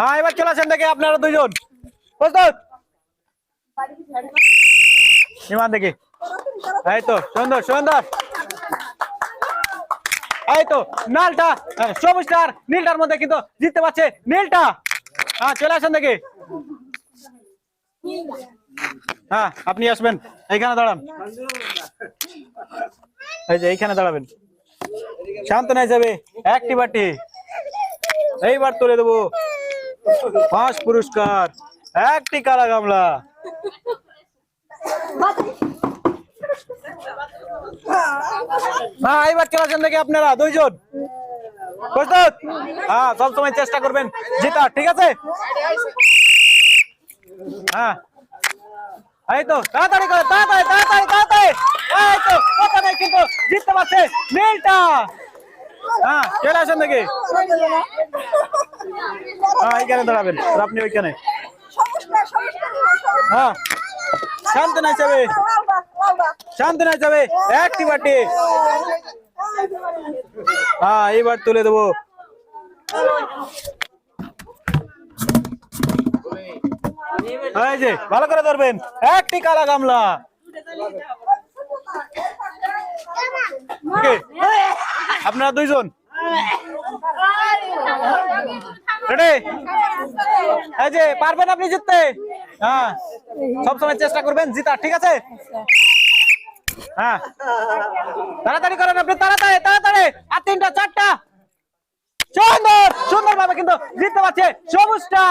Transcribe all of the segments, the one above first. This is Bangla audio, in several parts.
হ্যাঁ এবার চলে আসেন দেখে আপনারা দুইজন। প্রস্তুত? ইমান দেখি। এই তো সুন্দর সুন্দর। এই তো নালটা হ্যাঁ, সবুজটা আর নীলটার মধ্যে কিন্তু জিততে পারছে নীলটা। হ্যাঁ চলে আসেন দেখি। হ্যাঁ আপনি আসবেন। এইখানে দাঁড়ান। এইখানে দাঁড়াবেন। শান্ত নাই যাবে একটি বাটি। এইবার তুলে দেবো। পাঁচ পুরস্কার। একটি কালা গামলা। হ্যাঁ এইবার আপনারা দুইজন? প্রস্তুত? হ্যাঁ চেষ্টা করবেন জিতা ঠিক আছে? হ্যাঁ। তাড়াতাড়ি করে, তাড়াতাড়ি তাড়াতাড়ি তাড়াতাড়ি। কিন্তু, জিততে পারছে নীলটা হ্যাঁ চলে আসেন দেখি হ্যাঁ এইখানে দাঁড়াবেন আপনি ওইখানে। হ্যাঁ শান্ত নাই যাবে শান্ত নাই যাবে একটি বাটি। হ্যাঁ এইবার তুলে দেবো। এই যে ভালো করে ধরবেন একটি কালা গামলা? আপনারা দুইজন? এই যে, পারবেন আপনি জিততে? হ্যাঁ। সবসময় চেষ্টা করবেন জিতা ঠিক আছে? হ্যাঁ। তাড়াতাড়ি করেন আপনি, তাড়াতাড়ি তাড়াতাড়ি। আর তিনটা, চারটা। সুন্দর সুন্দর ভাবে কিন্তু জিততে পারছে সবুজটা।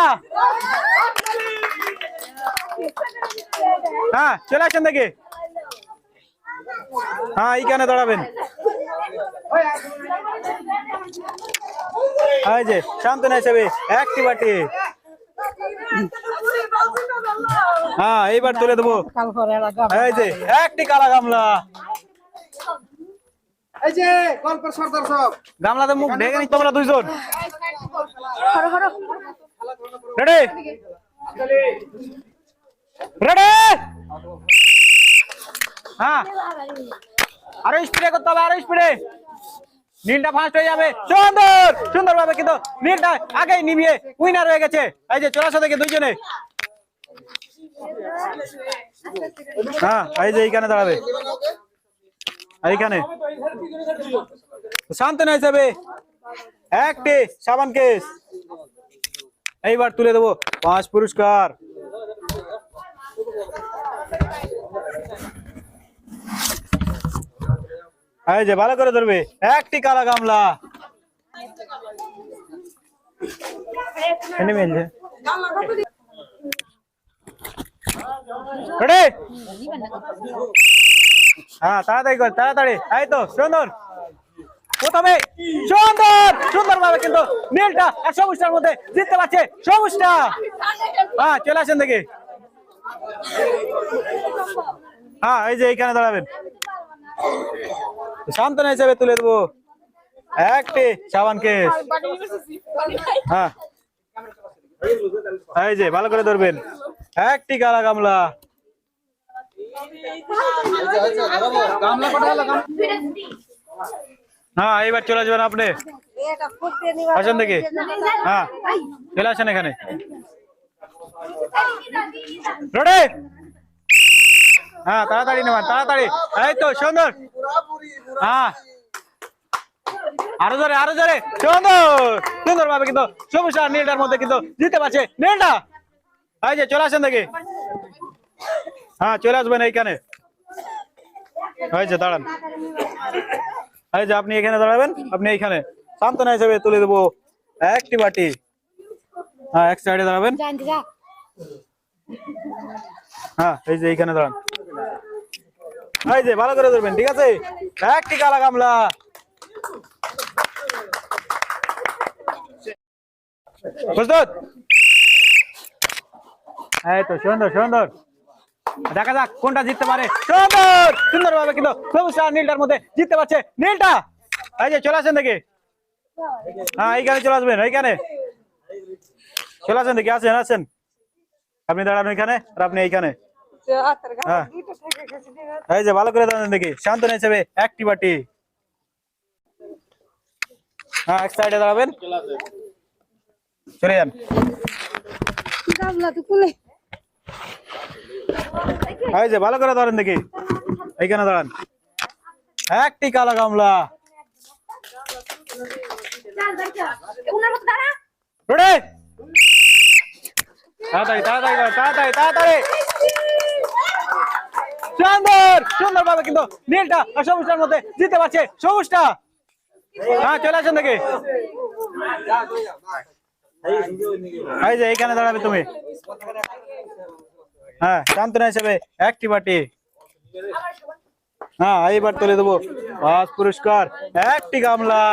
হ্যাঁ চলে আসেন দেখি। হ্যাঁ এইখানে দাঁড়াবেন। এই যে শান্তনা হিসেবে একটি বাটি। হ্যাঁ এইবার তুলে দেবো। এই যে একটি কালা গামলা। এই যে গল্পের সর্দার সব গামলাতে মুখ ঢেকে নিচ্ছে তোমরা দুইজন? রেডি রেডি হ্যাঁ। আরও স্পিডে করতে হবে আরও স্পিডে নীলটা ফার্স্ট হয়ে যাবে। সুন্দর! সুন্দর ভাবে কিন্তু নীলটা আগেই নিভিয়ে উইনার হয়ে গেছে। এই যে আসো দেখে দুইজনে। হ্যাঁ এই যে এইখানে দাঁড়াবে। এইখানে। শান্ত না হিসাবে একটি সাবান কেস। এইবার তুলে দেবো পাঁচ পুরস্কার। এই যে, ভালো করে ধরবে। একটি কালা গামলা। হ্যাঁ তাড়াতাড়ি তাড়াতাড়ি। এই তো, সুন্দর। সুন্দর সুন্দর ভাবে কিন্তু আর মধ্যে হ্যাঁ চলে আসেন দেখি। হ্যাঁ এই যে এইখানে দাঁড়াবেন। সান্ত্বনা হিসাবে তুলে দেবো। একটি সাবান কেস হ্যাঁ। এই যে, ভালো করে ধরবেন। একটি কালা গামলা। হ্যাঁ এইবার চলে আসবেন আপনি। আসেন দেখি। হ্যাঁ চলে আসেন এখানে। হ্যাঁ তাড়াতাড়ি নেবেন, তাড়াতাড়ি। এই তো, সুন্দর। আরও জোরে আরও জোরে। সুন্দর সুন্দর ভাবে কিন্তু নীলটার মধ্যে কিন্তু জিতে পারছে নীলটা। এই যে, চলে আসেন দেখি। হ্যাঁ চলে আসবেন এইখানে। দাঁড়ান। আপনি এখানে দাঁড়াবেন, আপনি এইখানে। সান্ত্বনা হিসেবে তুলে দেবো একটি বাটি। হ্যাঁ এক সাইডে দাঁড়াবেন। হ্যাঁ এই যে, এইখানে দাঁড়ান। এই যে, ভালো করে ধরবেন, ঠিক আছে? একটি কালা গামলা প্রস্তুত এই তো সুন্দর সুন্দর দেখা যাক কোনটা জিততে পারে? সুন্দর সুন্দর ভাবে কিন্তু সবুজ আর নীলটার মধ্যে জিততে পারছে। নীলটা! এই যে চলে আসেন দেখি। হ্যাঁ এইখানে চলে আসবেন এইখানে। চলে আসেন দেখি আসেন আসেন। আপনি দাঁড়ান ওইখানে আর আপনি এইখানে। হ্যাঁ এই যে ভালো করে দাঁড়ান দেখি শান্ত হিসেবে একটি বাটি হ্যাঁ এক সাইডে দাঁড়াবেন চলে যান গামলা তো খুলে এই যে ভালো করে ধরেন দেখি এইখানে দাঁড়ান একটি কালা গামলা উনার মতো দাঁড়া রেডি তাড়াতাড়ি তাড়াতাড়ি করো, তাড়াতাড়ি তাড়াতাড়ি সুন্দর সুন্দর ভাবে কিন্তু নীলটা আর সবুজটার মধ্যে জিতে পারছে। সবুজটা। হ্যাঁ চলে আসেন দেখি। এই যে এইখানে দাঁড়াবে তুমি। হ্যাঁ শান্তনা হিসেবে একটি বাটি। হ্যাঁ এইবার তুলে দেবো পাঁচ পুরস্কার, একটি গামলা।